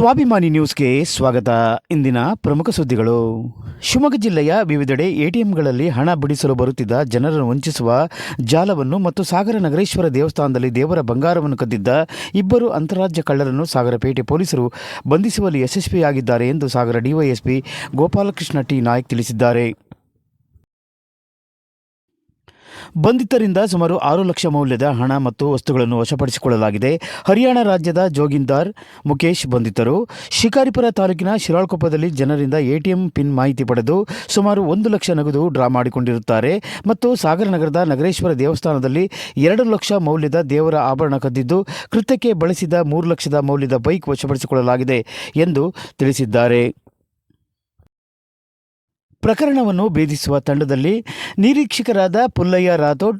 ಸ್ವಾಭಿಮಾನಿ ನ್ಯೂಸ್ಗೆ ಸ್ವಾಗತ. ಇಂದಿನ ಪ್ರಮುಖ ಸುದ್ದಿಗಳು. ಶಿವಮೊಗ್ಗ ಜಿಲ್ಲೆಯ ವಿವಿಧೆಡೆ ಎಟಿಎಂಗಳಲ್ಲಿ ಹಣ ಬಿಡಿಸಲು ಬರುತ್ತಿದ್ದ ಜನರನ್ನು ವಂಚಿಸುವ ಜಾಲವನ್ನು ಮತ್ತು ಸಾಗರ ನಗರೇಶ್ವರ ದೇವಸ್ಥಾನದಲ್ಲಿ ದೇವರ ಬಂಗಾರವನ್ನು ಕದ್ದಿದ್ದ ಇಬ್ಬರು ಅಂತಾರಾಜ್ಯ ಕಳ್ಳರನ್ನು ಸಾಗರಪೇಟೆ ಪೊಲೀಸರು ಬಂಧಿಸುವಲ್ಲಿ ಯಶಸ್ವಿಯಾಗಿದ್ದಾರೆ ಎಂದು ಸಾಗರ ಡಿವೈಎಸ್ಪಿ ಗೋಪಾಲಕೃಷ್ಣ ಟಿ ನಾಯ್ಕ್ ತಿಳಿಸಿದ್ದಾರೆ. ಬಂಧಿತರಿಂದ ಸುಮಾರು ಆರು ಲಕ್ಷ ಮೌಲ್ಯದ ಹಣ ಮತ್ತು ವಸ್ತುಗಳನ್ನು ವಶಪಡಿಸಿಕೊಳ್ಳಲಾಗಿದೆ. ಹರಿಯಾಣ ರಾಜ್ಯದ ಜೋಗಿಂದಾರ್ ಮುಖೇಶ್ ಬಂಧಿತರು. ಶಿಕಾರಿಪುರ ತಾಲೂಕಿನ ಶಿರಾಳ್ಕೊಪ್ಪದಲ್ಲಿ ಜನರಿಂದ ಎಟಿಎಂ ಪಿನ್ ಮಾಹಿತಿ ಪಡೆದು ಸುಮಾರು ಒಂದು ಲಕ್ಷ ನಗದು ಡ್ರಾ ಮಾಡಿಕೊಂಡಿರುತ್ತಾರೆ ಮತ್ತು ಸಾಗರ ನಗರದ ನಗರೇಶ್ವರ ದೇವಸ್ಥಾನದಲ್ಲಿ ಎರಡು ಲಕ್ಷ ಮೌಲ್ಯದ ದೇವರ ಆಭರಣ ಕದ್ದಿದ್ದು ಕೃತ್ಯಕ್ಕೆ ಬಳಸಿದ ಮೂರು ಲಕ್ಷದ ಮೌಲ್ಯದ ಬೈಕ್ ವಶಪಡಿಸಿಕೊಳ್ಳಲಾಗಿದೆ ಎಂದು ತಿಳಿಸಿದ್ದಾರೆ. ಪ್ರಕರಣವನ್ನು ಭೇದಿಸುವ ತಂಡದಲ್ಲಿ ನಿರೀಕ್ಷಕರಾದ ಪುಲ್ಲಯ್ಯ ರಾಥೋಡ್,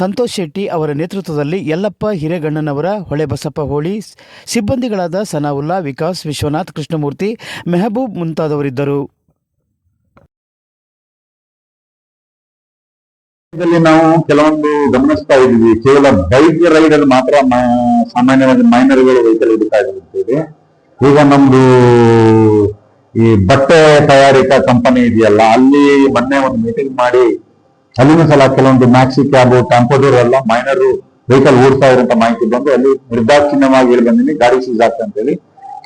ಸಂತೋಷ್ ಶೆಟ್ಟಿ ಅವರ ನೇತೃತ್ವದಲ್ಲಿ ಯಲ್ಲಪ್ಪ ಹಿರೇಗಣ್ಣನವರ, ಹೊಳೆಬಸಪ್ಪ ಹೋಳಿ, ಸಿಬ್ಬಂದಿಗಳಾದ ಸನಾವುಲ್ಲಾ, ವಿಕಾಸ್, ವಿಶ್ವನಾಥ್, ಕೃಷ್ಣಮೂರ್ತಿ, ಮೆಹಬೂಬ್ ಮುಂತಾದವರಿದ್ದರು. ನಾವು ಕೆಲವೊಂದು ಗಮನಿಸ್ತಾ ಇದ್ದೀವಿ. ಕೇವಲ ಬೈಕ್ ರೈಡ್ ಅಲ್ಲಿ ಮಾತ್ರ ಸಾಮಾನ್ಯವಾಗಿ ಮೈನರ್ಗಳು ವೆಹಿಕಲ್ ಹಿಡಿತಾ ಇರ್ತೇವೆ ಈಗ ನಮ್ದು ಈ ಬಟ್ಟೆ ತಯಾರಿಕಾ ಕಂಪನಿ ಇದೆಯಲ್ಲ, ಅಲ್ಲಿ ಮೊನ್ನೆ ಒಂದು ಮೀಟಿಂಗ್ ಮಾಡಿ ಅಲ್ಲಿನ ಸಲ ಕೆಲವೊಂದು ಮ್ಯಾಕ್ಸಿ ಕ್ಯಾಬ್ ಟ್ಯಾಂಪೋಡರ್ ಎಲ್ಲ ಮೈನರ್ ವೆಹಿಕಲ್ ಓಡಿಸ್ತಾ ಇರುವಂತ ಮಾಹಿತಿ ಬಂದು ಅಲ್ಲಿ ನಿರ್ದಾಕ್ಷಿಣ್ಯವಾಗಿ ಹೇಳಿ ಬಂದಿನಿ, ಗಾಡಿ ಸೀಸ್ ಆಗ್ತದೆ ಅಂತ ಹೇಳಿ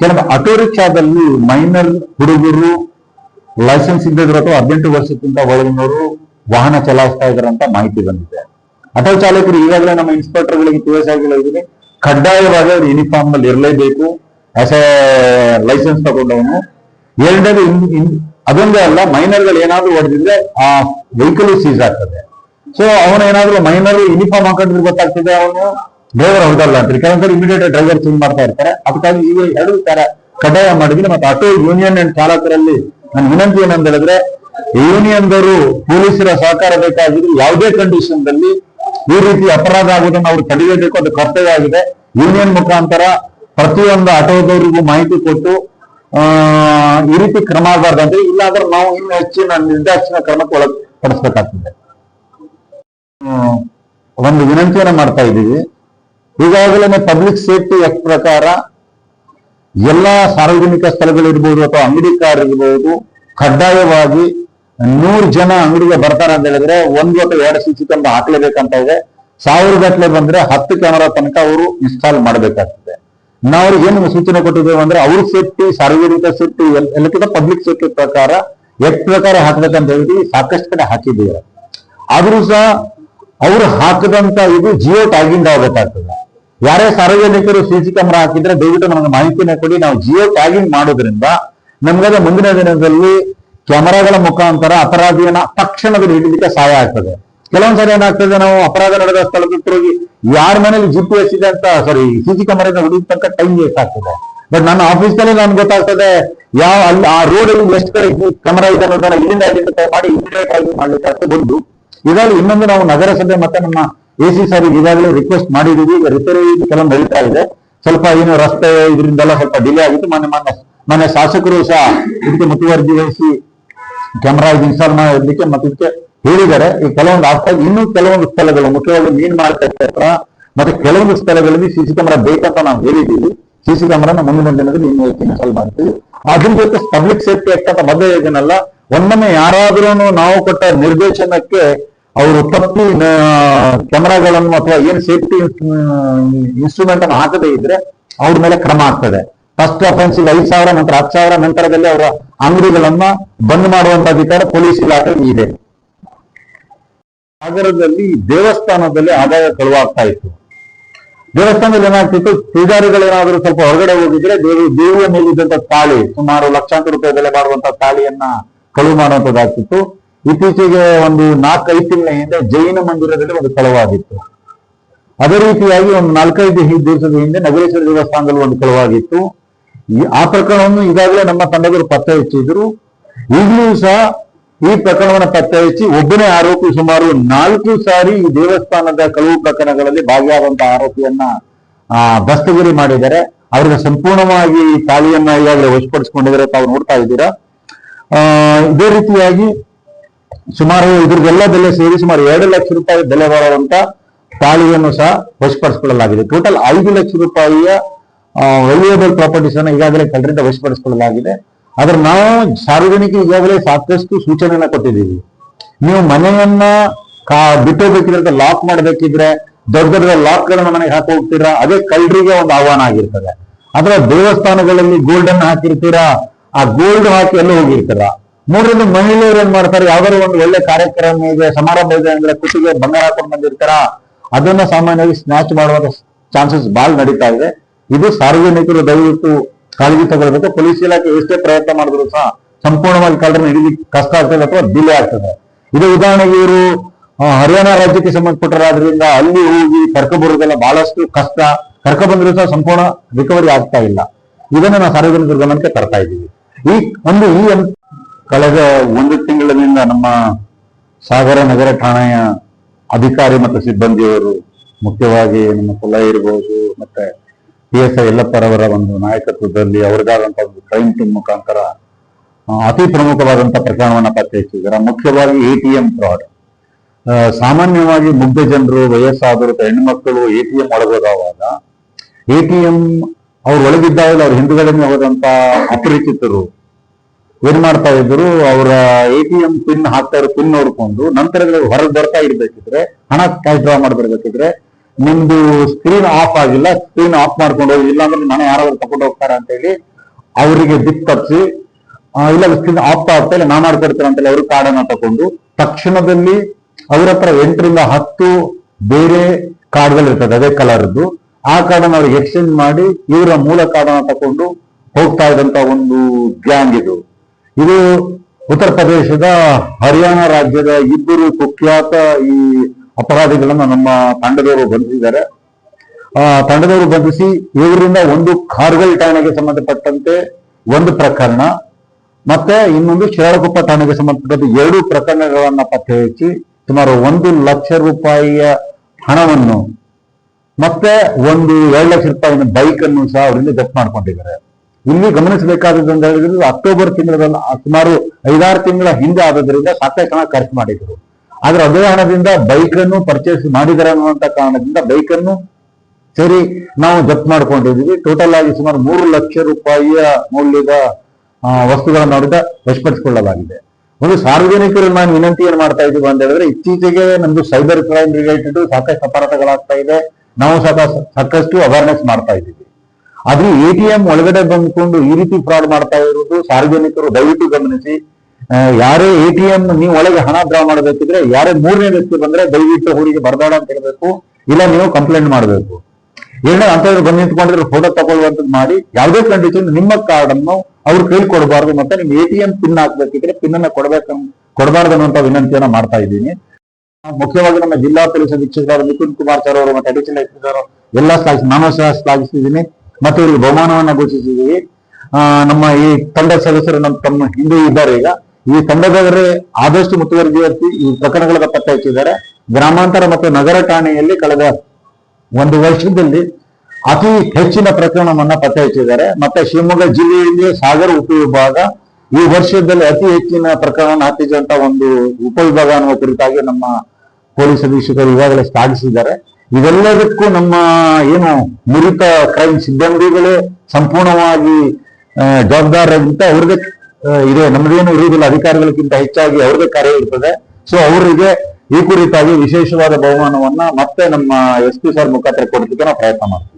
ಕೆಲವು ಆಟೋ ರಿಕ್ಷಾದಲ್ಲಿ ಮೈನರ್ ಹುಡುಗರು ಲೈಸೆನ್ಸ್ ಇದ್ದಿದ್ರು ಅಥವಾ ಹದಿನೆಂಟು ವರ್ಷಕ್ಕಿಂತ ಒಳಗಿನವರು ವಾಹನ ಚಲಾಯಿಸ್ತಾ ಇದ್ರಂತ ಮಾಹಿತಿ ಬಂದಿದೆ. ಆಟೋ ಚಾಲಕರು ಈಗಾಗಲೇ ನಮ್ಮ ಇನ್ಸ್ಪೆಕ್ಟರ್ಗಳಿಗೆ ತಿಳಿಸಾಗಿದ್ದೀನಿ ಕಡ್ಡಾಯವಾಗಿ ಅವ್ರು ಯೂನಿಫಾರ್ಮ್ನಲ್ಲಿ ಇರಲೇಬೇಕು. ಆಸ್ ಎ ಲೈಸೆನ್ಸ್ ತಗೊಂಡವನು ಇನ್- ಅದೊಂದೇ ಅಲ್ಲ, ಮೈನರ್ಗಳು ಏನಾದ್ರೂ ಹೊಡೆದಿದ್ರೆ ಆ ವೆಹಿಕಲ್ ಸೀಸ್ ಆಗ್ತದೆ. ಸೊ ಅವನ ಏನಾದ್ರು ಮೈನರ್ ಯೂನಿಫಾರ್ಮ್ ಹಾಕೊಂಡ್ರೆ ಗೊತ್ತಾಗ್ತದೆ, ಅವನು ಡ್ರೈವರ್ ಹೊಡೆದಲ್ಲ ಅಂತ ಕೆಲವೊಂದ್ಸರಿ ಇಮಿಡಿಯೇಟ್ ಡ್ರೈವರ್ ಚೇಂಜ್ ಮಾಡ್ತಾ ಇರ್ತಾರೆ. ಅದಕ್ಕಾಗಿ ಈಗ ಎರಡು ತರ ಕಡ್ಡಾಯ ಮಾಡಿದ್ವಿ ಮತ್ತೆ ಆಟೋ ಯೂನಿಯನ್ ಅಂಡ್ ಚಾಲಕರಲ್ಲಿ ನನ್ನ ವಿನಂತಿ ಏನಂತ ಹೇಳಿದ್ರೆ ಯೂನಿಯನ್ದವರು ಪೊಲೀಸರ ಸಹಕಾರ ಬೇಕಾಗಿದ್ರು ಯಾವುದೇ ಕಂಡೀಷನ್ ದಲ್ಲಿ ಈ ರೀತಿ ಅಪರಾಧ ಆಗುವುದನ್ನು ಅವ್ರು ತಡೆಯಬೇಕು, ಅದು ಕರ್ತವ್ಯ ಆಗಿದೆ. ಯೂನಿಯನ್ ಮುಖಾಂತರ ಪ್ರತಿಯೊಂದು ಆಟೋದವರಿಗೂ ಮಾಹಿತಿ ಕೊಟ್ಟು ಈ ರೀತಿ ಕ್ರಮ ಆಗಬಾರ್ದಂದ್ರೆ ಇಲ್ಲಾಂದ್ರೆ ನಾವು ಇನ್ನು ಹೆಚ್ಚಿನ ನಿರ್ದಾಕ್ಷಿಣ ಕ್ರಮಕ್ಕೆ ಒಳಪಡಿಸ್ಬೇಕಾಗ್ತದೆ ಪಡಿಸ್ಬೇಕಾಗ್ತದೆ. ಒಂದು ವಿನಂತಿಯನ್ನ ಮಾಡ್ತಾ ಇದ್ದೀವಿ. ಈಗಾಗಲೇ ಪಬ್ಲಿಕ್ ಸೇಫ್ಟಿ ಆಕ್ಟ್ ಪ್ರಕಾರ ಎಲ್ಲಾ ಸಾರ್ವಜನಿಕ ಸ್ಥಳಗಳಿರ್ಬೋದು ಅಥವಾ ಅಂಗಡಿಕಾರ ಇರ್ಬೋದು, ಕಡ್ಡಾಯವಾಗಿ ನೂರು ಜನ ಅಂಗಡಿಗೆ ಬರ್ತಾರೆ ಅಂತ ಹೇಳಿದ್ರೆ ಒಂದು ಅಥವಾ ಎರಡು ಸಿ ಸಿ ಕ್ಯಾಮ್ರಾ ಹಾಕ್ಲೇಬೇಕಂತ ಇದೆ. ಸಾವಿರ ಗಟ್ಟಲೆ ಬಂದ್ರೆ ಹತ್ತು ಕ್ಯಾಮರಾ ತನಕ ಅವರು ಇನ್ಸ್ಟಾಲ್ ಮಾಡಬೇಕಾಗ್ತದೆ. ನಾವು ಅವ್ರಿಗೆ ಏನು ಸೂಚನೆ ಕೊಟ್ಟಿದ್ದೇವೆ ಅಂದ್ರೆ ಅವ್ರ ಸೇಫ್ಟಿ, ಸಾರ್ವಜನಿಕ ಸೇಫ್ಟಿ ಎಲ್ಲಕ್ಕಿಂತ ಪಬ್ಲಿಕ್ ಸೇಫ್ಟಿ ಪ್ರಕಾರ ಎಟ್ ಪ್ರಕಾರ ಹಾಕ್ಬೇಕಂತ ಹೇಳಿ ಸಾಕಷ್ಟು ಕಡೆ ಹಾಕಿದ್ದೀವಿ. ಆದ್ರೂ ಸಹ ಅವ್ರು ಹಾಕದಂತ ಇದು ಜಿಯೋ ಟ್ಯಾಗಿಂಗ್ ಆಗಬೇಕಾಗ್ತದೆ. ಯಾರೇ ಸಾರ್ವಜನಿಕರು ಸಿಸಿ ಕ್ಯಾಮ್ರಾ ಹಾಕಿದ್ರೆ ದಯವಿಟ್ಟು ನಮಗೆ ಮಾಹಿತಿನ ಕೊಡಿ. ನಾವು ಜಿಯೋ ಟ್ಯಾಗಿಂಗ್ ಮಾಡೋದ್ರಿಂದ ನಮ್ಗದ ಮುಂದಿನ ದಿನದಲ್ಲಿ ಕ್ಯಾಮರಾಗಳ ಮುಖಾಂತರ ಅಪರಾಧಿಯನ್ನ ತಕ್ಷಣದಲ್ಲಿ ಹಿಡಿಲಿಕ್ಕೆ ಸಹಾಯ ಆಗ್ತದೆ. ಕೆಲವೊಂದ್ಸರಿ ಏನಾಗ್ತದೆ, ನಾವು ಅಪರಾಧ ನಡೆದ ಸ್ಥಳಕ್ಕೆ ಹೋಗಿ ಯಾರ ಮನೇಲಿ ಜಿ ಪಿ ಎಸ್ ಇದೆ ಅಂತ ಸಾರಿ ಸಿ ಕ್ಯಾಮರಾ ಹುಡುಗ ತನಕ ಟೈಮ್ ವೇಸ್ಟ್ ಆಗ್ತದೆ. ಬಟ್ ನನ್ನ ಆಫೀಸ್ನಲ್ಲಿ ನಾನು ಗೊತ್ತಾಗ್ತದೆ, ಯಾವ ಅಲ್ಲಿ ಆ ರೋಡ್ ಅಲ್ಲಿ ಎಷ್ಟು ಕಡೆ ಕ್ಯಾಮರಾ ಇದೆ ಅನ್ನೋದನ್ನ ಇಲ್ಲಿಂದ ಮಾಡಿ ಇಮಿಡಿಯೇಟ್ ಆಗಿ ಮಾಡ್ಲಿಕ್ಕೆ ಆಗ್ತದೆ ಒಂದು ಇನ್ನೊಂದು ನಾವು ನಗರಸಭೆ ಮತ್ತೆ ನಮ್ಮ ಎ ಸಿ ಸರ್ ಈಗಾಗಲೇ ರಿಕ್ವೆಸ್ಟ್ ಮಾಡಿದೀವಿ. ಈಗ ರಿಪೇರಿ ಕೆಲವೊಂದು ನಡೀತಾ ಇದೆ. ಸ್ವಲ್ಪ ಏನು ರಸ್ತೆ ಇದರಿಂದೆಲ್ಲ ಸ್ವಲ್ಪ ಡಿಲೇ ಆಗಿತ್ತು. ಮೊನ್ನೆ ಮೊನ್ನೆ ಮೊನ್ನೆ ಶಾಸಕರು ಸಹ ಇದಕ್ಕೆ ಮುತುವರ್ಜಿ ವಹಿಸಿ ಕ್ಯಾಮರಾ ಇನ್ಸ್ಟಾಲ್ ಮಾಡಲಿಕ್ಕೆ ಮತ್ತೆ ಇದಕ್ಕೆ ಹೇಳಿದ್ದಾರೆ ಈ ಕೆಲವೊಂದು ಅರ್ಥ ಇನ್ನೂ ಕೆಲವೊಂದು ಸ್ಥಳಗಳು, ಮುಖ್ಯವಾಗಿ ಮೀನ್ ಮಾರ್ಕೆಟ್ ಹತ್ರ ಮತ್ತೆ ಕೆಲವೊಂದು ಸ್ಥಳಗಳಲ್ಲಿ ಸಿಸಿ ಕ್ಯಾಮರಾ ಬೇಕಂತ ನಾವು ಹೇಳಿದ್ದೀವಿ. ಸಿಸಿ ಕ್ಯಾಮರಾನ ಮುಂದಿನ ದಿನದಲ್ಲಿ ಇನ್ನೂ ಇನ್ಸ್ಟಾಲ್ ಮಾಡ್ತೀವಿ. ಅದ್ರ ಜೊತೆ ಪಬ್ಲಿಕ್ ಸೇಫ್ಟಿ ಆಕ್ಟ್ ಅಂತ ಮೊದಲೇ ಇದನ್ನಲ್ಲ, ಒಂದೊಮ್ಮೆ ಯಾರಾದ್ರೂ ನಾವು ಕೊಟ್ಟ ನಿರ್ದೇಶನಕ್ಕೆ ಅವರು ತಪ್ಪಿ ಕ್ಯಾಮರಾಗಳನ್ನು ಅಥವಾ ಏನ್ ಸೇಫ್ಟಿ ಇನ್ಸ್ಟ್ರೂಮೆಂಟ್ ಅನ್ನು ಹಾಕದೇ ಇದ್ರೆ ಅವ್ರ ಮೇಲೆ ಕ್ರಮ ಆಗ್ತದೆ. ಫಸ್ಟ್ ಅಫೆನ್ಸಿಗೆ ಐದು ಸಾವಿರ, ನಂತರ ಹತ್ತು ಸಾವಿರ, ನಂತರದಲ್ಲಿ ಅವರ ಅಂಗಡಿಗಳನ್ನ ಬಂದ್ ಮಾಡುವಂತ ಅಧಿಕಾರ ಪೊಲೀಸ್ ಇಲಾಖೆ ಇದೆ. ಸಾಗರದಲ್ಲಿ ದೇವಸ್ಥಾನದಲ್ಲಿ ಆದಾಯ ಕಳುವಾಗ್ತಾ ಇತ್ತು. ದೇವಸ್ಥಾನದಲ್ಲಿ ಏನಾಗ್ತಿತ್ತು? ಪೂಜಾರಿಗಳೇನಾದ್ರೂ ಸ್ವಲ್ಪ ಹೊರಗಡೆ ಹೋಗಿದ್ರೆ ದೇವಿ ದೇವಿಯ ಮೇಲಿದ್ದಂತ ತಾಳಿ, ಸುಮಾರು ಲಕ್ಷಾಂತರ ರೂಪಾಯಿ ಬೆಲೆ ಮಾಡುವಂತ ತಾಳಿಯನ್ನ ಕಳುವು ಮಾಡುವಂತದ್ದಾಗ್ತಿತ್ತು. ಇತ್ತೀಚೆಗೆ ಒಂದು ನಾಲ್ಕೈದು ತಿಂಗಳ ಹಿಂದೆ ಜೈನ ಮಂದಿರದಲ್ಲಿ ಒಂದು ಕಳುವಾಗಿತ್ತು ಅದೇ ರೀತಿಯಾಗಿ ಒಂದು ನಾಲ್ಕೈದು ದಿವಸದ ಹಿಂದೆ ನಗರೇಶ್ವರ ದೇವಸ್ಥಾನದಲ್ಲಿ ಒಂದು ಕಳುವಾಗಿತ್ತು ಆ ಪ್ರಕರಣವನ್ನು ಈಗಾಗಲೇ ನಮ್ಮ ತಂಡದವರು ಪತ್ತೆ ಹಚ್ಚಿದ್ರು. ಈಗಲೂ ಸಹ ಈ ಪ್ರಕರಣವನ್ನು ಪತ್ತೆ ಹಚ್ಚಿ ಒಬ್ಬನೇ ಆರೋಪಿ ಸುಮಾರು ನಾಲ್ಕು ಸಾರಿ ಈ ದೇವಸ್ಥಾನದ ಕಳುವು ಪ್ರಕರಣಗಳಲ್ಲಿ ಭಾಗಿಯಾದಂತಹ ಆರೋಪಿಯನ್ನ ಆ, ದಸ್ತಗಿರಿ ಮಾಡಿದ್ದಾರೆ. ಅವರಿಗೆ ಸಂಪೂರ್ಣವಾಗಿ ತಾಳಿಯನ್ನ ಈಗಾಗಲೇ ವಶಪಡಿಸಿಕೊಂಡಿದ್ದಾರೆ ತಾವು ನೋಡ್ತಾ ಇದ್ದೀರಾ? ಆ, ಇದೇ ರೀತಿಯಾಗಿ ಸುಮಾರು ಇದ್ರದ್ದೆಲ್ಲ ಬೆಲೆ ಸೇರಿ ಸುಮಾರು ಎರಡು ಲಕ್ಷ ರೂಪಾಯಿ ಬೆಲೆ ಬರುವಂತ ತಾಳಿಯನ್ನು ಸಹ ವಶಪಡಿಸಿಕೊಳ್ಳಲಾಗಿದೆ. ಟೋಟಲ್ ಐದು ಲಕ್ಷ ರೂಪಾಯಿಯ ವೆಲ್ಯೂಯಬಲ್ ಪ್ರಾಪರ್ಟೀಸ್ ಅನ್ನು ಈಗಾಗಲೇ ಕಳ್ಳರಿಂದ ವಶಪಡಿಸಿಕೊಳ್ಳಲಾಗಿದೆ. ಆದ್ರೆ ನಾವು ಸಾರ್ವಜನಿಕ ಈಗಾಗಲೇ ಸಾಕಷ್ಟು ಸೂಚನೆಯನ್ನ ಕೊಟ್ಟಿದ್ದೀವಿ. ನೀವು ಮನೆಯನ್ನ ಕಾ ಬಿಟ್ಟೋಗ್ಬೇಕಿದ್ರೆ ಲಾಕ್ ಮಾಡಬೇಕಿದ್ರೆ ದೊಡ್ಡ ದೊಡ್ಡ ಲಾಕ್ ಗಳನ್ನ ಮನೆಗೆ ಹಾಕಿ ಹೋಗ್ತೀರಾ? ಅದೇ ಕಳ್ಳರಿಗೆ ಒಂದು ಆಹ್ವಾನ ಆಗಿರ್ತದೆ. ಆದ್ರೆ ದೇವಸ್ಥಾನಗಳಲ್ಲಿ ಗೋಲ್ಡ್ ಅನ್ನ ಹಾಕಿರ್ತೀರಾ? ಆ ಗೋಲ್ಡ್ ಹಾಕಿ ಎಲ್ಲ ಹೋಗಿರ್ತೀರಾ? ಮೂರರಿಂದ ಮಹಿಳೆಯರು ಏನ್ ಮಾಡ್ತಾರೆ? ಯಾವ್ದಾದ್ರು ಒಂದು ಒಳ್ಳೆ ಕಾರ್ಯಕ್ರಮ ಇದೆ, ಸಮಾರಂಭ ಇದೆ ಅಂದ್ರೆ ಕುಟಿಗೆ ಬಂಗಾರ ಹಾಕೊಂಡು ಬಂದಿರ್ತಾರ? ಅದನ್ನ ಸಾಮಾನ್ಯವಾಗಿ ಸ್ನ್ಯಾಚ್ ಮಾಡುವ ಚಾನ್ಸಸ್ ಬಹಳ ನಡೀತಾ ಇದೆ. ಇದು ಸಾರ್ವಜನಿಕರು ದಯವಿಟ್ಟು ಕಾಳಜಿ ತಗೊಳ್ಬೇಕು. ಪೊಲೀಸ್ ಇಲಾಖೆ ಎಷ್ಟೇ ಪ್ರಯತ್ನ ಮಾಡಿದ್ರು ಸಹ ಸಂಪೂರ್ಣವಾಗಿ ಕಳ್ಳರನ್ನ ಹಿಡಿಲಿಕ್ಕೆ ಕಷ್ಟ ಆಗ್ತದೆ ಅಥವಾ ಡಿಲೇ ಆಗ್ತದೆ. ಇದು ಉದಾಹರಣೆಗೆ ಇವರು ಹರಿಯಾಣ ರಾಜ್ಯಕ್ಕೆ ಸಂಬಂಧಪಟ್ಟರಾದ್ರಿಂದ ಅಲ್ಲಿ ಹೋಗಿ ಕರ್ಕೊಬರೋದೆಲ್ಲ ಬಹಳಷ್ಟು ಕಷ್ಟ. ಕರ್ಕೊಬಂದ್ರು ಸಹ ಸಂಪೂರ್ಣ ರಿಕವರಿ ಆಗ್ತಾ ಇಲ್ಲ. ಇದನ್ನ ನಾವು ಸಾರ್ವಜನಿಕರ ಗಮನಕ್ಕೆ ತರ್ತಾ ಇದ್ದೀವಿ. ಈ ಒಂದು, ಈ ಕಳೆದ ಒಂದು ತಿಂಗಳಿನಿಂದ ನಮ್ಮ ಸಾಗರ ನಗರ ಠಾಣೆಯ ಅಧಿಕಾರಿ ಮತ್ತು ಸಿಬ್ಬಂದಿಯವರು ಮುಖ್ಯವಾಗಿ ನಮ್ಮ ಕೊಲ್ಲ ಇರಬಹುದು ಮತ್ತೆ ಪಿ ಎಸ್ ಐ ಯಲ್ಲಪ್ಪರವರ ಒಂದು ನಾಯಕತ್ವದಲ್ಲಿ ಅವರಿಗಾದಂತಹ ಒಂದು ಕ್ರೈಮ್ ಟೀಮ್ ಮುಖಾಂತರ ಅತಿ ಪ್ರಮುಖವಾದಂತಹ ಪ್ರಕರಣವನ್ನು ಪತ್ತೆ ಹಚ್ಚಿದ್ದಾರೆ ಮುಖ್ಯವಾಗಿ ಎ ಟಿ ಎಂ ಫ್ರಾಡ್ ಸಾಮಾನ್ಯವಾಗಿ ಮುಗ್ಧ ಜನರು ವಯಸ್ಸಾದರು ಮಕ್ಕಳು ಎ ಟಿ ಎಂ ಒಳಗೋದಾವಾಗ ಎ ಟಿ ಎಂ ಅವ್ರು ಒಳಗಿದ್ದಾಗ ಅವ್ರ ಹಿಂದುಗಡೆನೆ ಹೋದಂತ ಅಪರಿಚಿತರು ಏನ್ ಮಾಡ್ತಾ ಇದ್ರು ಅವರ ಎ ಟಿ ಎಂ ಪಿನ್ ಹಾಕ್ತಾ ಇರೋ ಪಿನ್ ನೋಡ್ಕೊಂಡು ನಂತರ ಹೊರಗೆ ಬರ್ತಾ ಇರ್ಬೇಕಿದ್ರೆ, ಹಣ ಕ್ಯಾಶ್ ಡ್ರಾ ಮಾಡ್ಬಿಡ್ಬೇಕಿದ್ರೆ ನಿಮ್ದು ಸ್ಕ್ರೀನ್ ಆಫ್ ಆಗಿಲ್ಲ ಸ್ಕ್ರೀನ್ ಆಫ್ ಮಾಡ್ಕೊಂಡು ಹೋಗಿ, ಇಲ್ಲಾಂದ್ರೆ ಮನೆ ಯಾರಾದ್ರೂ ತಗೊಂಡು ಹೋಗ್ತಾರ ಅಂತ ಹೇಳಿ ಅವರಿಗೆ ದಿಕ್ ತಪ್ಪಿಸಿ ಇಲ್ಲ ಸ್ಕ್ರೀನ್ ಆಫ್ ಆಗ್ತಾ ಇಲ್ಲ ನಾ ಮಾಡ್ಕೊಡ್ತೇನೆ ಅಂತೇಳಿ ಅವರು ಕಾರ್ಡನ್ನ ತಕೊಂಡು ತಕ್ಷಣದಲ್ಲಿ ಅವ್ರ ಹತ್ರ ಎಂಟರಿಂದ ಹತ್ತು ಬೇರೆ ಕಾರ್ಡ್ಗಳು ಇರ್ತದೆ, ಅದೇ ಕಲರ್ದು ಆ ಕಾರ್ಡನ್ನ ಅವ್ರಿಗೆ ಎಕ್ಸ್ಚೇಂಜ್ ಮಾಡಿ ಇವರ ಮೂಲ ಕಾರ್ಡನ್ನ ತಕೊಂಡು ಹೋಗ್ತಾ ಇದ್ದಂತ ಒಂದು ಗ್ಯಾಂಗ್ ಇದು. ಇದು ಉತ್ತರ ಪ್ರದೇಶದ ಹರಿಯಾಣ ರಾಜ್ಯದ ಇಬ್ಬರು ಕುಖ್ಯಾತ ಈ ಅಪರಾಧಿಗಳನ್ನ ನಮ್ಮ ತಂಡದವರು ಬಂಧಿಸಿದ್ದಾರೆ. ಆ ತಂಡದವರು ಬಂಧಿಸಿ ಇವರಿಂದ ಒಂದು ಕಾರ್ಗಲ್ ಠಾಣೆಗೆ ಸಂಬಂಧಪಟ್ಟಂತೆ ಒಂದು ಪ್ರಕರಣ, ಮತ್ತೆ ಇನ್ನೊಂದು ಶಿರಾಳಕೊಪ್ಪ ಠಾಣೆಗೆ ಸಂಬಂಧಪಟ್ಟಂತೆ ಎರಡು ಪ್ರಕರಣಗಳನ್ನ ಪತ್ತೆ ಹಚ್ಚಿ ಸುಮಾರು ಒಂದು ಲಕ್ಷ ರೂಪಾಯಿಯ ಹಣವನ್ನು ಮತ್ತೆ ಒಂದು ಎರಡು ಲಕ್ಷ ರೂಪಾಯಿನ ಬೈಕ್ ಅನ್ನು ಸಹ ಅವರಿಂದ ಜಪ್ ಮಾಡ್ಕೊಂಡಿದ್ದಾರೆ. ಇಲ್ಲಿ ಗಮನಿಸಬೇಕಾದದ್ದು ಅಂತ ಹೇಳಿದ್ರೆ, ಅಕ್ಟೋಬರ್ ತಿಂಗಳಲ್ಲಿ ಸುಮಾರು ಐದಾರು ತಿಂಗಳ ಹಿಂದೆ ಆದದ್ರಿಂದ ಸಾಕಷ್ಟು ಹಣ ಖರ್ಚು ಮಾಡಿದ್ರು. ಆದ್ರೆ ಅದೇ ಹಣದಿಂದ ಬೈಕ್ ಅನ್ನು ಪರ್ಚೇಸ್ ಮಾಡಿದಾರೆ ಅನ್ನುವಂತ ಕಾರಣದಿಂದ ಬೈಕ್ ಅನ್ನು ಸರಿ ನಾವು ಜಪ್ತ್ ಮಾಡ್ಕೊಂಡಿದ್ದೀವಿ ಟೋಟಲ್ ಆಗಿ ಸುಮಾರು ಮೂರು ಲಕ್ಷ ರೂಪಾಯಿಯ ಮೌಲ್ಯದ ವಸ್ತುಗಳನ್ನು ಅವರಿಂದ ವಶಪಡಿಸಿಕೊಳ್ಳಲಾಗಿದೆ. ಒಂದು ಸಾರ್ವಜನಿಕರು ನಾನು ವಿನಂತಿ ಏನ್ ಮಾಡ್ತಾ ಇದ್ದೀವಿ ಅಂತ ಹೇಳಿದ್ರೆ ಇತ್ತೀಚೆಗೆ ನಮ್ದು ಸೈಬರ್ ಕ್ರೈಮ್ ರಿಲೇಟೆಡ್ ಸಾಕಷ್ಟು ಅಪರಾಧಗಳಾಗ್ತಾ ಇದೆ. ನಾವು ಸಹ ಸಾಕಷ್ಟು ಅವೇರ್ನೆಸ್ ಮಾಡ್ತಾ ಇದ್ದೀವಿ. ಆದ್ರೆ ಎ ಟಿ ಎಂ ಒಳಗಡೆ ಬಂದ್ಕೊಂಡು ಈ ರೀತಿ ಫ್ರಾಡ್ ಮಾಡ್ತಾ ಇರೋದು ಸಾರ್ವಜನಿಕರು ದಯವಿಟ್ಟು ಗಮನಿಸಿ. ಯಾರೇ ಎ ಟಿ ಎಂ ನೀವು ಒಳಗೆ ಹಣ ಡ್ರಾ ಮಾಡಬೇಕಿದ್ರೆ ಯಾರೇ ಮೂರನೇ ವ್ಯಕ್ತಿ ಬಂದ್ರೆ ದಯವಿಟ್ಟು ಅವರಿಗೆ ಬರಬೇಡ ಅಂತ ಹೇಳ್ಬೇಕು. ಇಲ್ಲ ನೀವು ಕಂಪ್ಲೇಂಟ್ ಮಾಡಬೇಕು. ಇಲ್ಲ ಅಂತವ್ರು ಬಂದು ನಿಂತ್ಕೊಂಡಿದ್ರೆ ಫೋಟೋ ತಗೊಳ್ಳುವಂಥದ್ದು ಮಾಡಿ ಯಾವುದೇ ಕಂಡೀಷನ್ ನಿಮ್ಮ ಕಾರ್ಡ್ ಅನ್ನು ಅವ್ರು ಕೈಲಿ ಕೊಡಬಾರ್ದು ಮತ್ತೆ ನಿಮ್ ಎ ಟಿ ಎಂ ಪಿನ್ ಹಾಕ್ಬೇಕಿದ್ರೆ ಪಿನ್ ಅನ್ನ ಕೊಡ್ಬೇಕು ಕೊಡಬಾರ್ದು ಅನ್ನುವಂತ ವಿನಂತಿಯನ್ನ ಮಾಡ್ತಾ ಇದ್ದೀನಿ. ಮುಖ್ಯವಾಗಿ ನಮ್ಮ ಜಿಲ್ಲಾ ಪೊಲೀಸ್ ಅಧೀಕ್ಷಕರಾದ ನಿಖಿಲ್ ಕುಮಾರ್ ಸರ್ ಅವರು ಮತ್ತೆ ಅಡಿಷನಲ್ ಅವರು ಎಲ್ಲ ಶ್ಲಾಘಿಸಿ ನಾನು ಸಹ ಶ್ಲಾಘಿಸಿದ್ದೀನಿ. ಮತ್ತೆ ಇವರಿಗೆ ಬಹುಮಾನವನ್ನ ಘೋಷಿಸಿದ್ದೀವಿ. ಆ, ನಮ್ಮ ಈ ತಂಡ ಸದಸ್ಯರು ನಮ್ಮ ತಮ್ಮ ಹಿಂದೆ ಇದ್ದಾರೆ ಈಗ. ಈ ತಂಡದವರೇ ಆದಷ್ಟು ಮುತುವರ್ಜಿ ವಹಿಸಿ ಈ ಪ್ರಕರಣಗಳ ಪತ್ತೆ ಹಚ್ಚಿದ್ದಾರೆ. ಗ್ರಾಮಾಂತರ ಮತ್ತು ನಗರ ಠಾಣೆಯಲ್ಲಿ ಕಳೆದ ಒಂದು ವರ್ಷದಲ್ಲಿ ಅತಿ ಹೆಚ್ಚಿನ ಪ್ರಕರಣವನ್ನ ಪತ್ತೆ ಹಚ್ಚಿದ್ದಾರೆ. ಮತ್ತೆ ಶಿವಮೊಗ್ಗ ಜಿಲ್ಲೆಯಲ್ಲಿ ಸಾಗರ ಉಪವಿಭಾಗ ಈ ವರ್ಷದಲ್ಲಿ ಅತಿ ಹೆಚ್ಚಿನ ಪ್ರಕರಣ ಹತ್ತಿದಂತ ಒಂದು ಉಪವಿಭಾಗ ಅನ್ನುವ ಕುರಿತಾಗಿ ನಮ್ಮ ಪೊಲೀಸ್ ಅಧೀಕ್ಷಕರು ಈಗಾಗಲೇ ಸ್ಥಾಪಿಸಿದ್ದಾರೆ ಇದೆಲ್ಲದಕ್ಕೂ ನಮ್ಮ ಏನು ನುರಿತ ಕ್ರೈಮ್ ಸಿಬ್ಬಂದಿಗಳೇ ಸಂಪೂರ್ಣವಾಗಿ ಆ, ಜವಾಬ್ದಾರರಾಗಿಂತ ಅವ್ರಿಗೆ ಇದೆ. ನಮ್ದೇನು ಇರುವುದಿಲ್ಲ. ಅಧಿಕಾರಿಗಳಿಗಿಂತ ಹೆಚ್ಚಾಗಿ ಅವ್ರಿಗೆ ಕಾರ್ಯ ಇರ್ತದೆ. ಸೊ ಅವರಿಗೆ ಈ ಕುರಿತಾಗಿ ವಿಶೇಷವಾದ ಬಹುಮಾನವನ್ನ ಮತ್ತೆ ನಮ್ಮ ಎಸ್ ಪಿ ಸರ್ ಮುಖಾಂತರ ಕೊಡೋದಕ್ಕೆ ನಾವು ಪ್ರಯತ್ನ ಮಾಡ್ತೀವಿ.